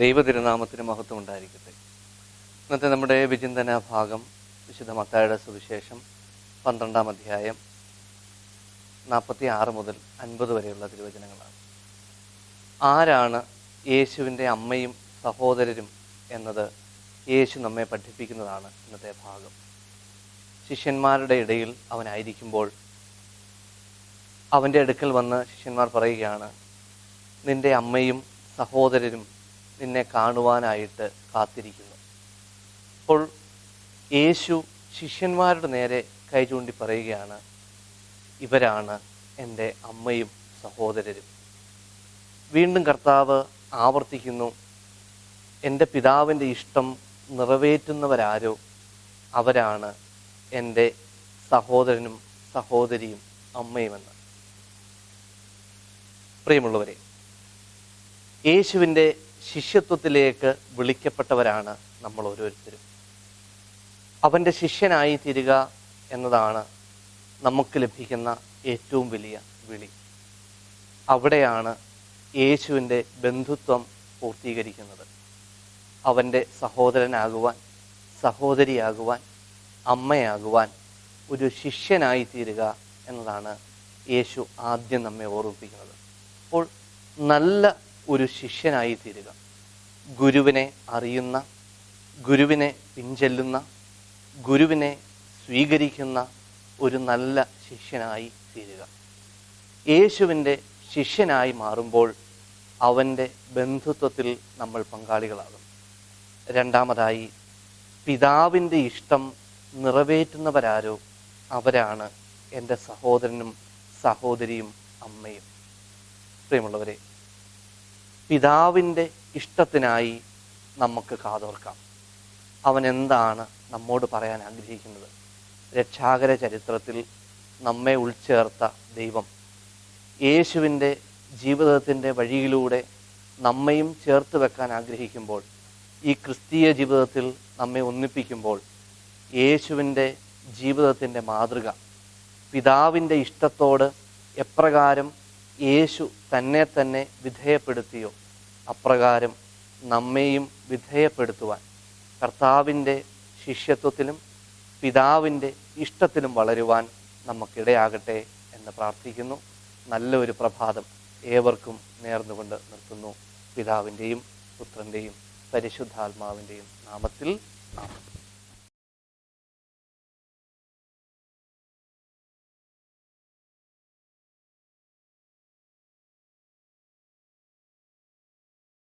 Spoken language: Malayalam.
ദൈവതിരുനാമത്തിന് മഹത്വം ഉണ്ടായിരിക്കട്ടെ ഇന്നത്തെ നമ്മുടെ വിചിന്തന ഭാഗം വിശുദ്ധ മത്തായുടെ സുവിശേഷം പന്ത്രണ്ടാം അധ്യായം നാൽപ്പത്തി ആറ് മുതൽ അൻപത് വരെയുള്ള തിരുവചനങ്ങളാണ്. ആരാണ് യേശുവിന്റെ അമ്മയും സഹോദരരും എന്നത് യേശു നമ്മെ പഠിപ്പിക്കുന്നതാണ് ഇന്നത്തെ ഭാഗം. ശിഷ്യന്മാരുടെ ഇടയിൽ അവനായിരിക്കുമ്പോൾ അവന്റെ അടുക്കൽ വന്ന് ശിഷ്യന്മാർ പറയുകയാണ് നിന്റെ അമ്മയും സഹോദരരും നിന്നെ കാണുവാനായിട്ട് കാത്തിരിക്കുന്നു. അപ്പോൾ യേശു ശിഷ്യന്മാരുടെ നേരെ കൈ ചൂണ്ടി പറയുകയാണ് ഇവരാണ് എന്റെ അമ്മയും സഹോദരരും. വീണ്ടും കർത്താവ് ആവർത്തിക്കുന്നു എന്റെ പിതാവിന്റെ ഇഷ്ടം നിറവേറ്റുന്നവരാരോ അവരാണ് എന്റെ സഹോദരനും സഹോദരിയും അമ്മയുമെന്ന്. പ്രിയമുള്ളവരെ യേശുവിന്റെ ശിഷ്യത്വത്തിലേക്ക് വിളിക്കപ്പെട്ടവരാണ് നമ്മൾ ഓരോരുത്തരും. അവന്റെ ശിഷ്യനായി തീരുക എന്നതാണ് നമുക്ക് ലഭിക്കുന്ന ഏറ്റവും വലിയ വിളി. അവിടെയാണ് യേശുവിന്റെ ബന്ധുത്വം പൂർത്തീകരിക്കുന്നത്. അവന്റെ സഹോദരനാകുവാൻ സഹോദരിയാകുവാൻ അമ്മയാകുവാൻ ഒരു ശിഷ്യനായി തീരുക എന്നതാണ് യേശു ആദ്യം നമ്മെ ഓർമ്മിപ്പിക്കുന്നത്. അപ്പോൾ നല്ല ഒരു ശിഷ്യനായി തീരുക. ഗുരുവിനെ അറിയുന്ന ഗുരുവിനെ പിഞ്ചെല്ലുന്ന ഗുരുവിനെ സ്വീകരിക്കുന്ന ഒരു നല്ല ശിഷ്യനായി തീരുക. യേശുവിന്റെ ശിഷ്യനായി മാറുമ്പോൾ അവന്റെ ബന്ധുത്വത്തിൽ നമ്മൾ പങ്കാളികളാകും. രണ്ടാമതായി പിതാവിന്റെ ഇഷ്ടം നിറവേറ്റുന്നവരാരോ അവരാണ് എന്റെ സഹോദരനും സഹോദരിയും അമ്മയും. പ്രിയമുള്ളവരെ പിതാവിന്റെ ഇഷ്ടത്തിനായി നമുക്ക് കാതോർക്കാം. അവൻ എന്താണ് നമ്മോട് പറയാൻ ആഗ്രഹിക്കുന്നത്? രക്ഷാകര ചരിത്രത്തിൽ നമ്മെ ഉൾച്ചേർത്ത ദൈവം യേശുവിന്റെ ജീവിതത്തിന്റെ വഴിയിലൂടെ നമ്മയും ചേർത്ത് വെക്കാൻ ആഗ്രഹിക്കുമ്പോൾ ഈ ക്രിസ്തീയ ജീവിതത്തിൽ നമ്മെ ഒന്നിപ്പിക്കുമ്പോൾ യേശുവിന്റെ ജീവിതത്തിന്റെ മാതൃക പിതാവിന്റെ ഇഷ്ടത്തോട് എപ്രകാരം യേശു തന്നെ തന്നെ വിധേയപ്പെടുത്തിയോ? അപ്രകാരം നമ്മെയും വിധേയപ്പെടുത്തുവാൻ കർത്താവിന്റെ ശിഷ്യത്വത്തിലും പിതാവിന്റെ ഇഷ്ടത്തിലും വളരുവാൻ നമുക്കിടയാകട്ടെ എന്ന് പ്രാർത്ഥിക്കുന്നു. നല്ലൊരു പ്രഭാതം ഏവർക്കും നേർന്നുകൊണ്ട് നിർത്തുന്നു. പിതാവിന്റെയും പുത്രന്റെയും പരിശുദ്ധാത്മാവിന്റെയും നാമത്തിൽ ആമേൻ